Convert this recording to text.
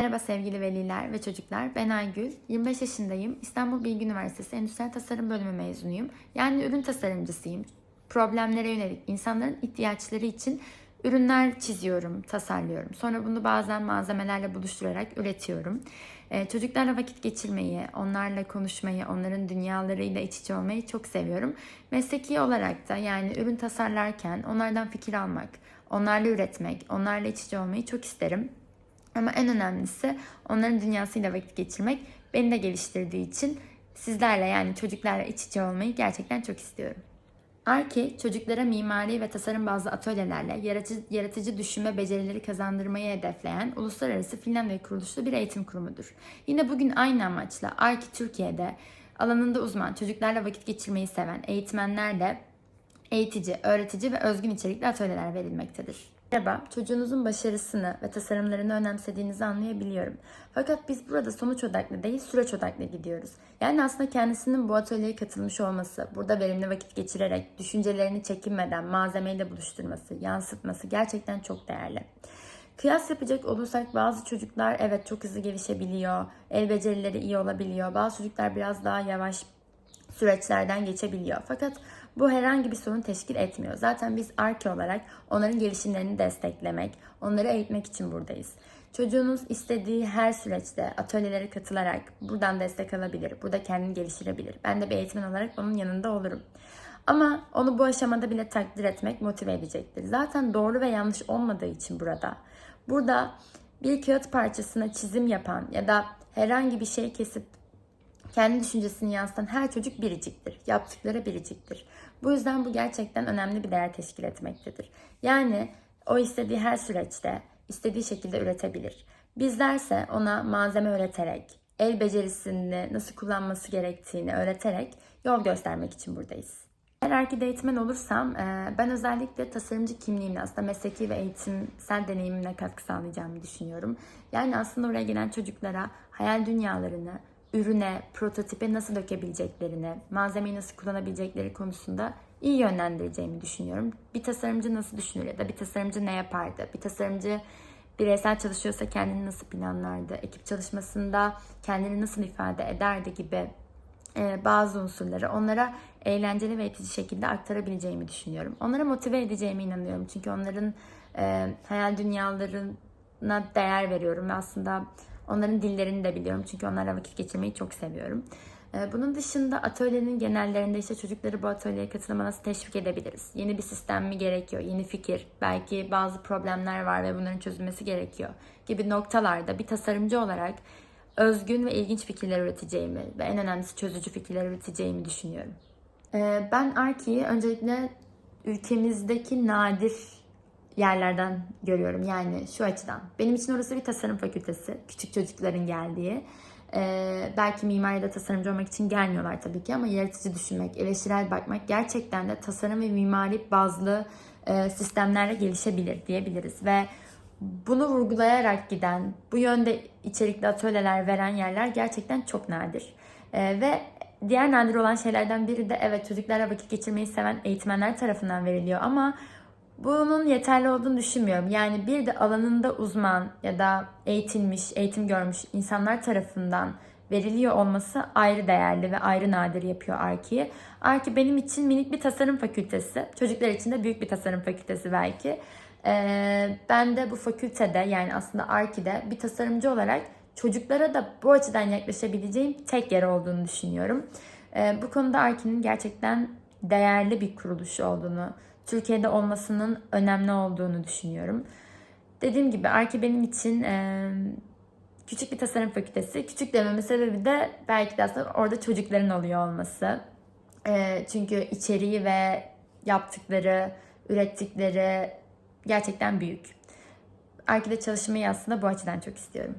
Merhaba sevgili veliler ve çocuklar. Ben Aygül. 25 yaşındayım. İstanbul Bilgi Üniversitesi Endüstriyel Tasarım Bölümü mezunuyum. Yani ürün tasarımcısıyım. Problemlere yönelik insanların ihtiyaçları için ürünler çiziyorum, tasarlıyorum. Sonra bunu bazen malzemelerle buluşturarak üretiyorum. Ee, çocuklarla vakit geçirmeyi, onlarla konuşmayı, onların dünyalarıyla iç içe olmayı çok seviyorum. Mesleki olarak da yani ürün tasarlarken onlardan fikir almak, onlarla üretmek, onlarla iç içe olmayı çok isterim. Ama en önemlisi onların dünyasıyla vakit geçirmek beni de geliştirdiği için sizlerle yani çocuklarla iç içe olmayı gerçekten çok istiyorum. Arki, çocuklara mimari ve tasarım bazlı atölyelerle yaratıcı, yaratıcı düşünme becerileri kazandırmayı hedefleyen uluslararası Finlandiya kuruluşlu bir eğitim kurumudur. Yine bugün aynı amaçla Arki Türkiye'de alanında uzman, çocuklarla vakit geçirmeyi seven eğitmenlerle eğitici, öğretici ve özgün içerikli atölyeler verilmektedir. Merhaba, çocuğunuzun başarısını ve tasarımlarını önemsediğinizi anlayabiliyorum. Fakat biz burada sonuç odaklı değil, süreç odaklı gidiyoruz. Yani aslında kendisinin bu atölyeye katılmış olması, burada verimli vakit geçirerek, düşüncelerini çekinmeden malzemeyle buluşturması, yansıtması gerçekten çok değerli. Kıyas yapacak olursak bazı çocuklar evet çok hızlı gelişebiliyor, el becerileri iyi olabiliyor. Bazı çocuklar biraz daha yavaş süreçlerden geçebiliyor. Fakat bu herhangi bir sorun teşkil etmiyor. Zaten biz ARKE olarak onların gelişimlerini desteklemek, onları eğitmek için buradayız. Çocuğunuz istediği her süreçte atölyelere katılarak buradan destek alabilir, burada kendini geliştirebilir. Ben de bir eğitmen olarak onun yanında olurum. Ama onu bu aşamada bile takdir etmek motive edecektir. Zaten doğru ve yanlış olmadığı için burada. Burada bir kağıt parçasına çizim yapan ya da herhangi bir şey kesip kendi düşüncesini yansıtan her çocuk biriciktir. Yaptıkları biriciktir. Bu yüzden bu gerçekten önemli bir değer teşkil etmektedir. Yani o istediği her süreçte istediği şekilde üretebilir. Bizlerse ona malzeme öğreterek, el becerisini nasıl kullanması gerektiğini öğreterek yol göstermek için buradayız. Eğer erkek eğitmen olursam e, ben özellikle tasarımcı kimliğimle aslında mesleki ve eğitimsel deneyimimle katkı sağlayacağımı düşünüyorum. Yani aslında oraya gelen çocuklara hayal dünyalarını, ürüne, prototipe nasıl dökebileceklerini, malzemeyi nasıl kullanabilecekleri konusunda iyi yönlendireceğimi düşünüyorum. Bir tasarımcı nasıl düşünür ya da bir tasarımcı ne yapardı? Bir tasarımcı bireysel çalışıyorsa kendini nasıl planlardı? Ekip çalışmasında kendini nasıl ifade ederdi gibi e, bazı unsurları onlara eğlenceli ve etici şekilde aktarabileceğimi düşünüyorum. Onlara motive edeceğime inanıyorum. Çünkü onların e, hayal dünyalarına değer veriyorum ve aslında onların dillerini de biliyorum. Çünkü onlarla vakit geçirmeyi çok seviyorum. E, bunun dışında atölyenin genellerinde işte çocukları bu atölyeye katılma nasıl teşvik edebiliriz? Yeni bir sistem mi gerekiyor? Yeni fikir? Belki bazı problemler var ve bunların çözülmesi gerekiyor gibi noktalarda bir tasarımcı olarak özgün ve ilginç fikirler üreteceğimi ve en önemlisi çözücü fikirler üreteceğimi düşünüyorum. Ee, Ben Arki'yi öncelikle ülkemizdeki nadir yerlerden görüyorum. Yani şu açıdan. Benim için orası bir tasarım fakültesi. Küçük çocukların geldiği. Ee, belki mimar ya da tasarımcı olmak için gelmiyorlar tabii ki ama yaratıcı düşünmek, eleştirel bakmak gerçekten de tasarım ve mimari bazlı e, sistemlerle gelişebilir diyebiliriz. Ve bunu vurgulayarak giden, bu yönde içerikli atölyeler veren yerler gerçekten çok nadir. Ee, ve diğer nadir olan şeylerden biri de evet çocuklarla vakit geçirmeyi seven eğitmenler tarafından veriliyor ama bunun yeterli olduğunu düşünmüyorum. Yani bir de alanında uzman ya da eğitilmiş, eğitim görmüş insanlar tarafından veriliyor olması ayrı değerli ve ayrı nadir yapıyor Arki'yi. Arki benim için minik bir tasarım fakültesi. Çocuklar için de büyük bir tasarım fakültesi belki. Ee, ben de bu fakültede yani aslında Arki'de bir tasarımcı olarak çocuklara da bu açıdan yaklaşabileceğim tek yer olduğunu düşünüyorum. Ee, bu konuda Arki'nin gerçekten değerli bir kuruluş olduğunu, Türkiye'de olmasının önemli olduğunu düşünüyorum. Dediğim gibi Arki benim için e, küçük bir tasarım fakültesi. Küçük dememin sebebi de belki de aslında orada çocukların oluyor olması. E, çünkü içeriği ve yaptıkları, ürettikleri gerçekten büyük. Arki'de çalışmayı aslında bu açıdan çok istiyorum.